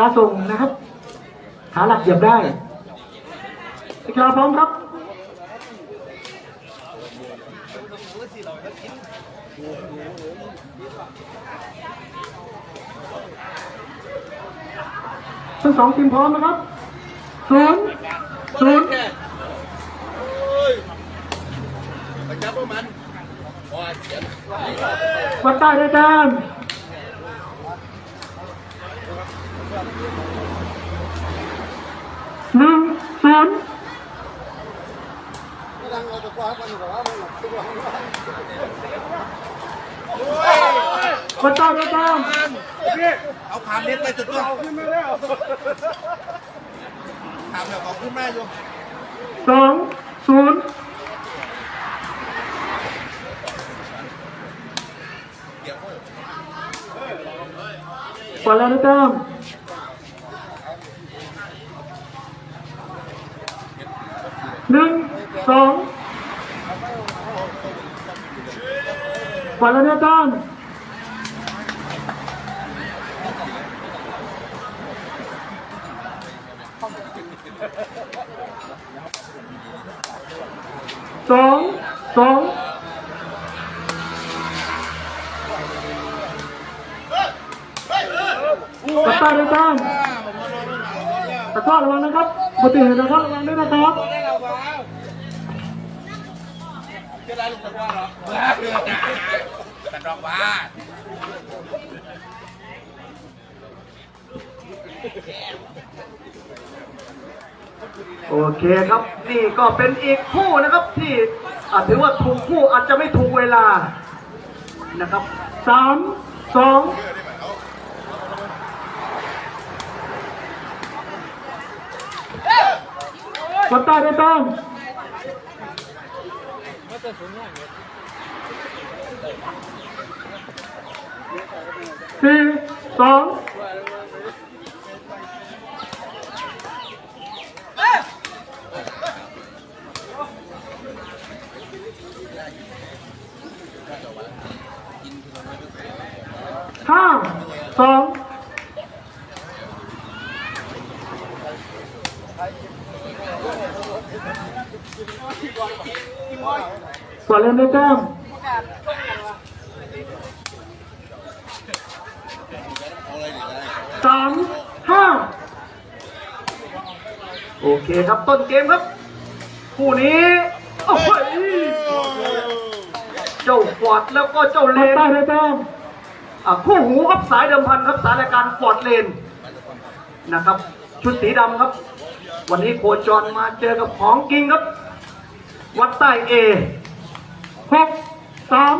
ลาส่งนะครับ ขาหลักเหยียบได้นักกีฬาพร้อมครับทั้งสองทีมพร้อมนะครับศูนย์ศูนย์ไปจับพวกมันโอ้ยเจ็บวัดใต้ได้แต้มหนึ่ง ศูนย์วัดใต้ได้แต้มเอาขามเน็ตไปจุดตัวขามแล้วขอบคุณแม่โยมสองศูนย์เดี๋ยววัดแล้วได้แต้มหนึ่งสอง วัดแล้วได้แต้มสองสองตะกร้าด้วยกันตะกร้าระวังนะครับปกติเห็นนะครับระวังด้วยนะครับ จะได้ลูกตะกร้าเหรอแต่ดอกว่าโอเคครับ นี่ก็เป็นอีกคู่นะครับที่อาจถือว่าถูกคู่อาจจะไม่ถูกเวลานะครับสามสองคนใต้ได้ต้อง สี่สองห้าสองก่ อนเล่นได้แต้มเอาอะไรดีอะไรสามห้าโอเคครับต้นเกมครับ คู่นี้โอ้ยเจ้าฟอร์ดแล้วก็เจ้าเลนได้ได้แต้มอะคู่หูครับสายเดิมพันครับสายรายการฟอร์ดเลนนะครับ ชุดสีดำครับ วันนี้โคจรมาเจอกับของกิงครับ วัดใต้เอ หกสาม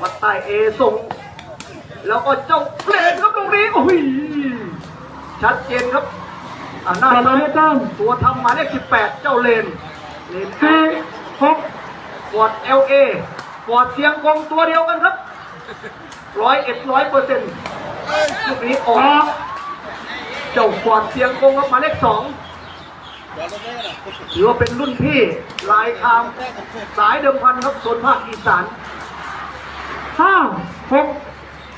วัดใต้เอส่ง แล้วก็เจ้าเพลงครับตรงนี้โอ้ยชัดเจนครับอ่าหน้าตาจ้ามตัวทำหมายเลข18เจ้าเลนเลนสี่หกฟอร์ดเอลเอฟอร์ดเสียงกงตัวเดียวกันครับร้อยเอ็ดร้อยเปอร์เซ็นต์ลูกนี้ออกเจ้าฟอร์ดเสียงกงครับหมายเลขสอง ถือว่าเป็นรุ่นพี่ลายคามสายเดิมพันครับโซนภาคอีสานห้าหก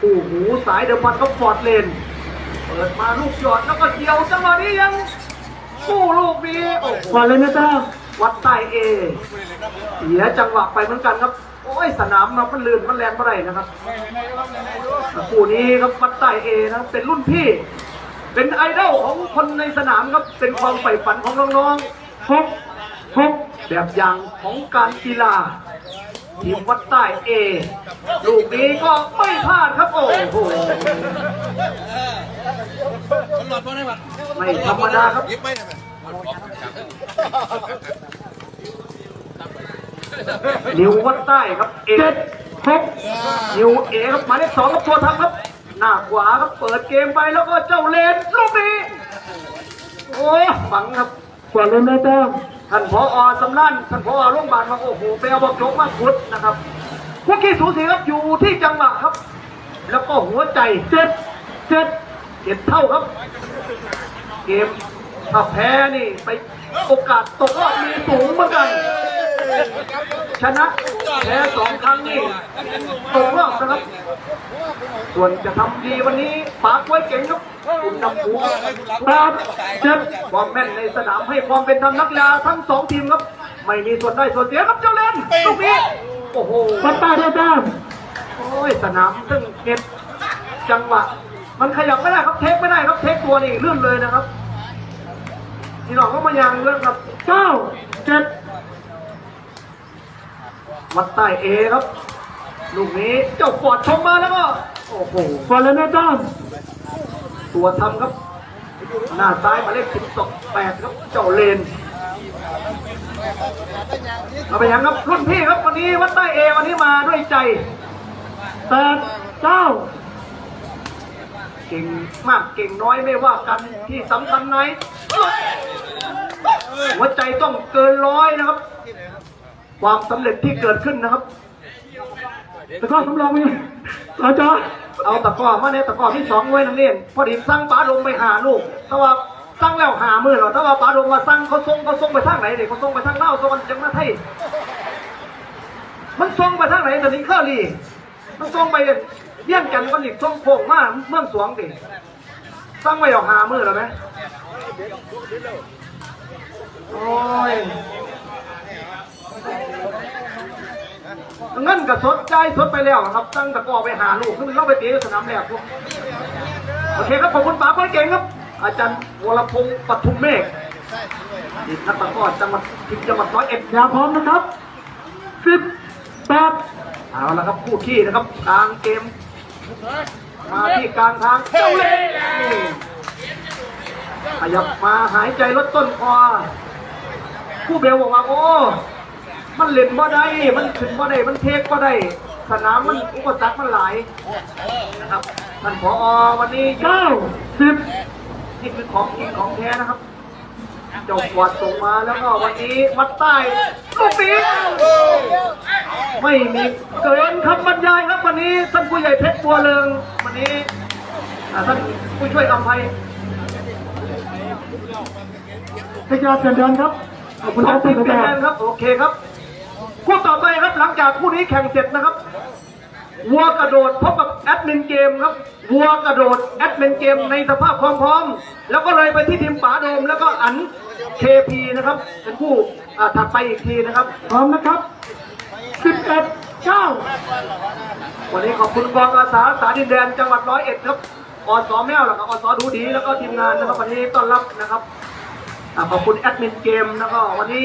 โอ้โหสายเดิมพันก็ฟอร์ดเลน เปิดมาลูกหยอดแล้วก็เกี่ยวจังหวะนี้ยังกู้ลูกนี้โอ้ฟอร์ดเลนนะจ้าวัดใต้เอเสียจังหวะไปเหมือนกันครับ โอ้ยสนามมันมันลื่นมันแรงเมื่อไหร่นะครับคู่นี้ครับวัดใต้เอนะครับเป็นรุ่นพี่ เป็นไอดอลของคนในสนามครับ เป็นความใฝ่ฝันของน้องๆพบพบแบบอย่างของการกีฬาทีมวัดใต้เอ ลูกนี้ก็ไม่พลาดครับ โอ้โหมันหลอดบอลได้ปะไม่ธรรมดาครับยิบไม่ได้ไหมนิววัดใต้ครับ เอเจ็ดหกนิวเอครับหมายเลขสองครับตัวทำครับ หน้าขวาครับเปิดเกมไปแล้วก็เจ้าเลนลูกนี้โอ้ยฝังครับกว่าเล่นได้แต้มท่านพออสำนันท่านพอโรงพยาบาลมาโอ้โหไปเอาบอกโจกมาพุดนะครับพวกขี้สูสีครับอยู่ที่จังหวะครับ แล้วก็หัวใจเจ็ดเจ็ดเจ็ดเท่าครับ เกมถ้าแพ้นี่ไปโอกาสตกรอบมีสูงเหมือนกัน ชนะแพ้สองครั้งนี่ตกรอบนะครับส่วนจะทำดีวันนี้ปากไว้เก่งครับคุณนำหูครับเจ็ดความแม่นในสนามให้ความเป็นธรรมนักกีฬาทั้งสองทีมครับ ไม่มีส่วนได้ส่วนเสียครับเจ้าเล่นลูกนี้โอ้โหปัตตาได้แต้มโอ้ยสนามซึ่งเก็บจังหวะมันขยับไม่ได้ครับเทคไม่ได้ครับเทคตัวนี่เลื่อนเลยนะครับ ทีน้องก็มายังเรื่องครับเก้าเจ็ด วัดใต้เอครับ ลูกนี้เจ้าปอดชมมาแล้วก็ โอ้โหฟอลเลนจ้ามตัวทำครับ หน้าซ้ายหมายเลขสิบสองแปดครับ เจ้าเลนเอาไปยังครับรุ่นพี่ครับวันนี้วัดใต้เอวันนี้มาด้วยใจแปดเก้าเก่งมากเก่งน้อยไม่ว่ากันที่สำคัญไหนหัวใจต้องเกินร้อยนะครับ ความสำเร็จที่เกิดขึ้นนะครับตะกร้อสำรองมีเราจะเอาตะกร้อมาในตะกร้อที่สองไว้นักเรียนพอดีสั่งป้าดงไปหาลูกแต่ว่าสั่งแล้วหามือหรอแต่ว่าป้าดงว่าสั่งเขาส่งเขาส่งไปทางไหนเด็กเขาส่งไปทางเล่าส่งมันจังมาไทยมันส่งไปทางไหนแต่นี้ข้าลีมันส่งไปเยี่ยงกันวันนี้ส่งโค้งมาเมืองสวงดิสั่งไว้เอาหามือหรอไหมโอ้ย เงินกับสดใจายสดไปแล้วครับ ตั้งตะกร้อไปหาลูกขึ้นเข้าไปตีสนามแรกพวกโอเคครับขอบคุณป๋าคนเก่งครับ อาจารย์วรพงศ์ปทุมเมฆทีมนักตะกร้อจังหวัดทีมจังหวัดร้อยเอ็ดยาพร้อมนะครับสิบแปดเอาละครับคู่ขี้นะครับกลางเกม มาที่กลางทางเจ้าเล่ห์นี่ขยับมาหายใจลดต้นคอผู้เบลบอกว่าโอ้ มันเล่นบ่ได้ มันขึ้นบ่ได้ มันเทคบ่ได้ สนามมันอุปสรรคมันหลายนะครับท่านผอวันนี้เก้าสิบนี่คือของจริงของแท้นะครับเจ้าขวดส่งมาแล้วก็วันนี้วัดใต้ลูกนี้ไม่มีเกินคำบรรยายครับวันนี้ท่านผู้ใหญ่เพชรบัวเรืองวันนี้อ่าท่านผู้ช่วยอภัยพยาเชิญเดินครับขอบคุณครับท่านประธานครับ โอเคครับ คู่ต่อไปครับหลังจากคู่นี้แข่งเสร็จนะครับ วัวกระโดดพบกับแอดมินเกมครับ วัวกระโดดแอดมินเกมในสภาพความพร้อม แล้วก็เลยไปที่ทีมป๋าโดมแล้วก็อันเคพีนะครับ เป็นผู้อ่ถัดไปอีกทีนะครับ พร้อมนะครับ11 9วันนี้ขอบคุณกองอาสาสาดินแดนจังหวัดร้อยเอ็ดครับอสแมวแล้วก็อสดูดีแล้วก็ทีมงานนะครับวันนี้ต้อนรับนะครับขอบคุณแอดมินเกมแล้วก็วันนี้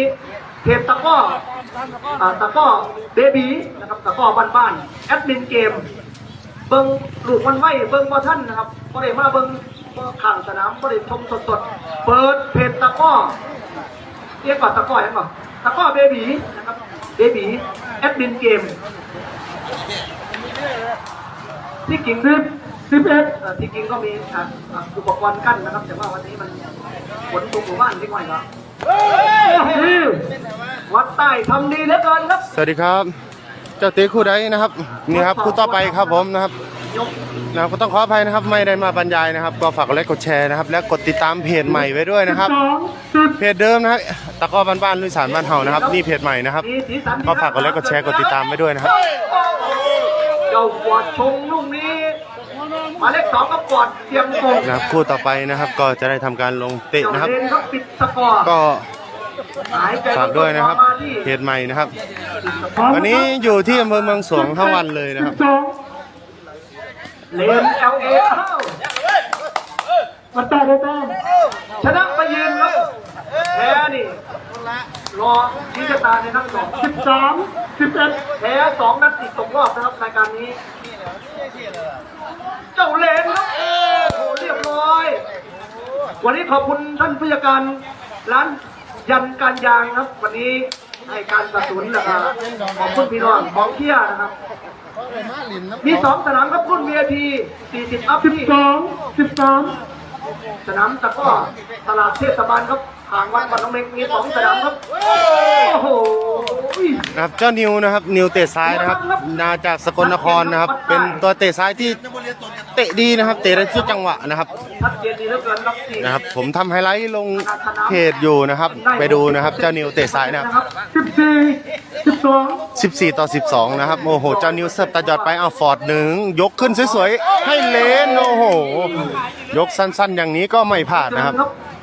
เพจตะก้อตะก้อเบบีนะครับตะก้อบ้านๆแอดมินเกม เบิ้งลูกมันไหวเบิ้งบ่ท่านนะครับก็ได้มาเบิ้งบ่ข้างสนามก็ได้ชมสดๆ เปิดเพจตะก้อเรียกก่อนตะก้อยังก่อนตะก้อเบบีนะครับเบบีแอดมินเกมที่กิ่งสิบสิบเอ็ดที่กิ่งก็มีอะอะอุปกรณ์กั้นนะครับ แต่ว่าวันนี้มันฝนตกหมู่บ้านที่ไม่ครับ วัดใต้ทำดีเหลือเกินครับ สวัสดีครับ เจ้าตีคู่ใดนะครับนี่ครับคู่ต่อไปครับผมนะครับนะครับก็ต้องขออภัยนะครับ ไม่ได้มาบรรยายนะครับ ก็ฝากกดไลค์กดแชร์นะครับ และกดติดตามเพจใหม่ไว้ด้วยนะครับ เพจเดิมนะครับตะกร้อบ้านๆลุยสารบ้านเฮานะครับนี่เพจใหม่นะครับ ก็ฝากกดไลค์กดแชร์กดติดตามไว้ด้วยนะครับ เจ้าปวดชงลูกนี้ หมายเลขสองก็ปวดเตรียมโกงนะครับคู่ต่อไปนะครับก็จะได้ทำการลงเตะเจ้านะครับเลนครับปิดสกอร์ก็หายใจฝากด้วยนะครับมาที่เพจใหม่นะครับ วันนี้อยู่ที่อำเภอเมืองสวงทั้งวันเลยนะครับ เลนเอลเอมาตาได้แต้มชนะไปยืนครับแพ้นี่รอชี้ชะตาในนัดสองสิบสามสิบเอ็ดแพ้สองนัดติดตกรอบนะครับรายการนี้ เจ้าเลนครับโอ้โหเรียบร้อย วันนี้ขอบคุณท่านผู้จัดการร้านยันการยางครับ วันนี้ให้การสนับสนุนนะครับขอบคุณพี่น้องของเที่ยนะครับ มีสองสนามครับรุ่น VIP 40 อัพที่12 13สนามตะกร้อตลาดเทศบาลครับห่างวัดบ้านน้องเมงมีสองสนามครับ โอ้โห นะครับเจ้านิวนะครับนิวเตะซ้ายนะครับมาจากสกลนครนะครับ เป็นตัวเตะซ้ายที่ เตะดีนะครับ เตะได้ทุกจังหวะนะครับนะครับ ผมทำไฮไลท์ลงเพจอยู่นะครับ ไปดูนะครับ เจ้านิวเตะซ้ายนะครับสิบสี่สิบสอง14 ต่อ 12 นะครับ โอ้โห เจ้านิวเสิร์ฟตาจอดไปเอาฟอร์ดหนึ่งยกขึ้นสวยๆ ให้เลน โอ้โห ยกสั้นๆ อย่างนี้ก็ไม่พลาดนะครับ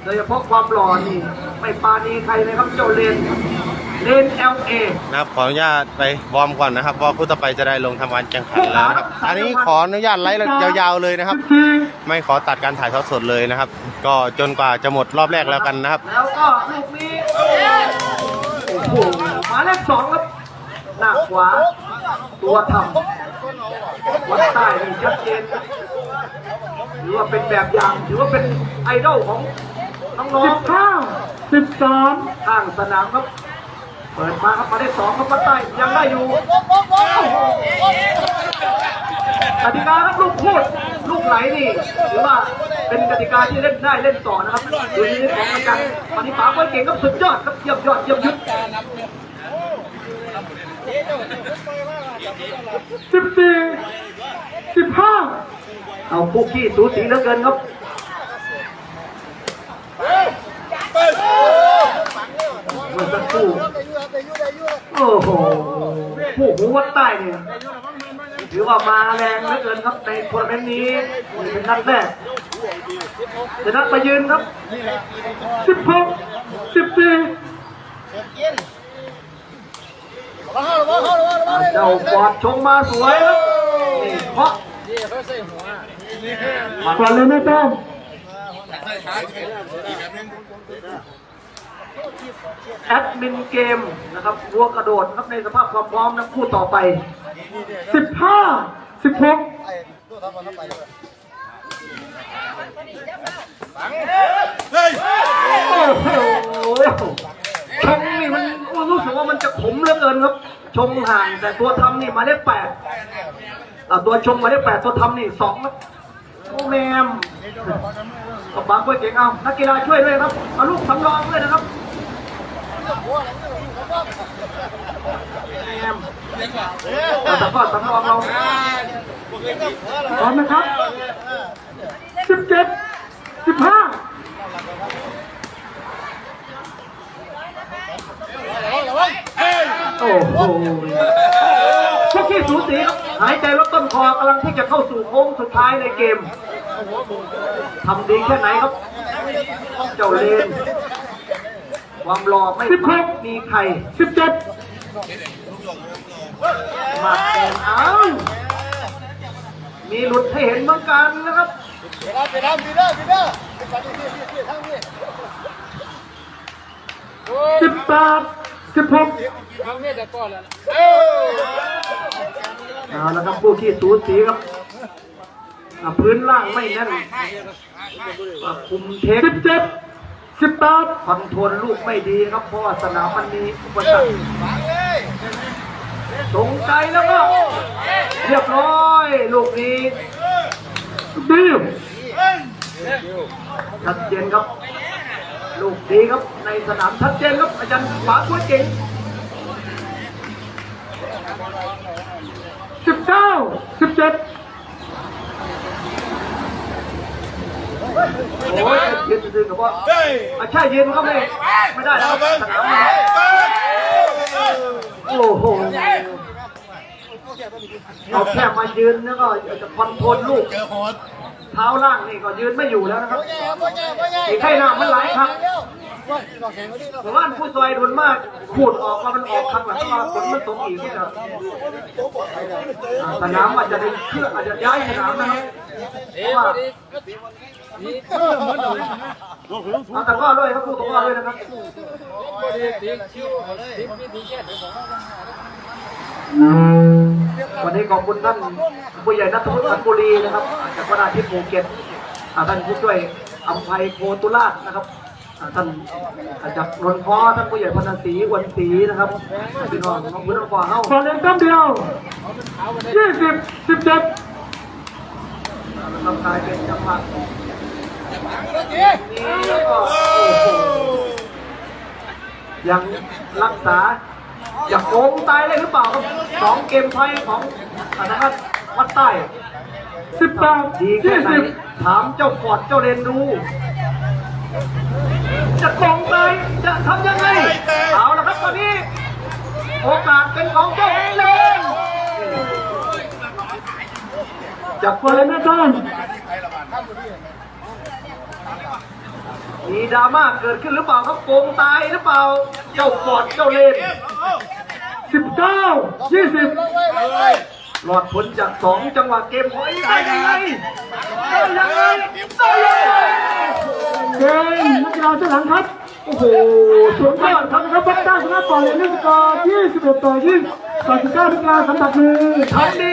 โดยเฉพาะความหล่อนี่ไม่ปาณีใครเลยครับเจ้าเลน เลน LA นะครับขออนุญาตไปวอร์มก่อนนะครับว่าคู่ต่อไปจะได้ลงทำการแข่งขันแล้วนะครับ อันนี้ขออนุญาตไลฟ์ยาวๆเลยนะครับ ไม่ขอตัดการถ่ายทอดสดเลยนะครับ ก็จนกว่าจะหมดรอบแรกแล้วกันนะครับ แล้วก็ลูกนี้โอ้โหหมายเลขสองครับหน้าขวา ตัวทำวัดใต้นี่ชัดเจนครับถือว่าเป็นแบบอย่างถือว่าเป็นไอดอลของน้องๆสิบข้าสิบสามข้างสนามครับ เปิดมาครับมายเลขสองครับวัดใต้ยังได้อยู่กติกาครับลูกพูดลูกไหลนี่ถือว่าเป็นกติกาที่เล่นได้เล่นต่อนะครับดยที่ของอาจารย์ปฏิภาณไว้เก่งครับสุดยอดครับเยี่ยมยอดเยี่ยมยุทธสิบสี่สิบห้าเอาคู่ขี้สูสีเหลือเกินครับเมื่อสักครู่โอ้โหผู้หู วัดใต้เนี่ยถือว่ามาแรงเหลือเกินครับในทัวร์นาเมนต์นี้นี่เป็นนัดแรกชนะไปยืนครับ 16 14เจ้าปอดชงมาสวยครับนี่เพราะก่อนเลยไม่ต้อง แอดมินเกมนะครับวัวกระโดดครับในสภาพความพร้อมนะคู่ต่อไปสิบห้าสิบหกโอ้โหชงนี่มันรู้สึกว่ามันจะขมเหลือเกินครับ ชงห่างแต่ตัวทำนี่มายเลขแปดตัวชงมายเลขแปดตัวทำนี่สองครับโอ้แมมกับบางก๋วยเจ๋งเอานักกีฬาช่วยด้วยครับเอาลูกสำรองด้วยนะครับ แมมเอาแต่ก็สำรองเราพร้อมนะครับสิบเจ็ดสิบห้าโอ้โหพวกที่สูสีครับหายใจลดต้นคอกำลังที่จะเข้าสู่โค้งสุดท้ายในเกมทำดีแค่ไหนครับ เจ้าเลน ความหล่อไม่มีใครสิบเจ็ดมาเองอ้าวมีหลุดให้เห็นเหมือนกันนะครับสิบแปดสิบหกเอาละครับผู้ขี้สูสีครับอะพื้นล่างไม่แน่นอะคุมเทคสิบเจ็ด สิบแปดคอนทรลลูกไม่ดีครับเพราะว่าสนามมันมีอุปสรรคตรงใจแล้วก็ เรียบร้อย ลูกนี้ดีชัดเจนครับ ลูกดีครับ ในสนามชัดเจนครับ อาจารย์ฝาตัวเก่งสิบเก้าสิบเจ็ดโอ้ย ยืนยืนกับว่าอะใช่ยืนมันก็ไม่ไม่ได้แล้วครับสนามมันโอ้โหเอาแค่มายืนแล้วก็จะคอนโทรลลูกเท้าล่างนี่ก็ยืนไม่อยู่แล้วนะครับอีกให้หน้ามันหลายครั้ง แต่ว่าผู้ซอยโดนมากขูดออกมามันออกครั้งหลังมาผลมันตกอีกนี่นะอ่าสนามอาจจะได้เครื่องอาจจะย้ายสนามนะครับเพราะว่าเอาต่ก็ด้วยครับผู้ตกว่าด้วยนะครับวันนี้ขอบคุณท่านผู้ใหญ่นัทวุฒิสันบุรีนะครับจากวนาทิพย์ภูเก็ตท่านผู้ช่วยอัมภัยโพตุราชนะครับ อ่าท่านจากนนท์พ้อท่านผู้ใหญ่พันธศรีวันศรีนะครับพี่น้องน้องพื้นน้องฟ้าเฮ้าขอเล่นแป๊บเดียวยี่สิบสิบเจ็ดทำกายเป็นจังหวะนี่ก็โอ้โหยังรักษาอยากโกงตายเลยหรือเปล่าครับสองเกมไทยของธนาคารวัดใต้สิบแปดดีแค่ยี่ไหนสิบถามเจ้าฟอร์ดเจ้าเรนดู จะกองไปจะทำยังไง เอาละครับตอนนี้ โอกาสเป็นของเจ้าเลนจะเปิเปิดดนะท่านมีดราม่าเกิดขึ้นหรือเปล่าครับโกงตายหรือเปล่า เจ้าฟอร์ดเจ้าเลนสิบเก้ายี่สิบหลอดพ้นจากสองจังหวะเกมของไอ้ได้ยังไงได้ยังไงได้ยังไง เกมนักกีฬาเจ้าหลังครับ โอ้โหสวนยอดครับนะครับบัตต้าชนะปอเลยนี่สกอร์ยี่สิบเอ็ดต่อยี่สิบต่อสิบเก้านักกีฬาสัมผับมือทำดี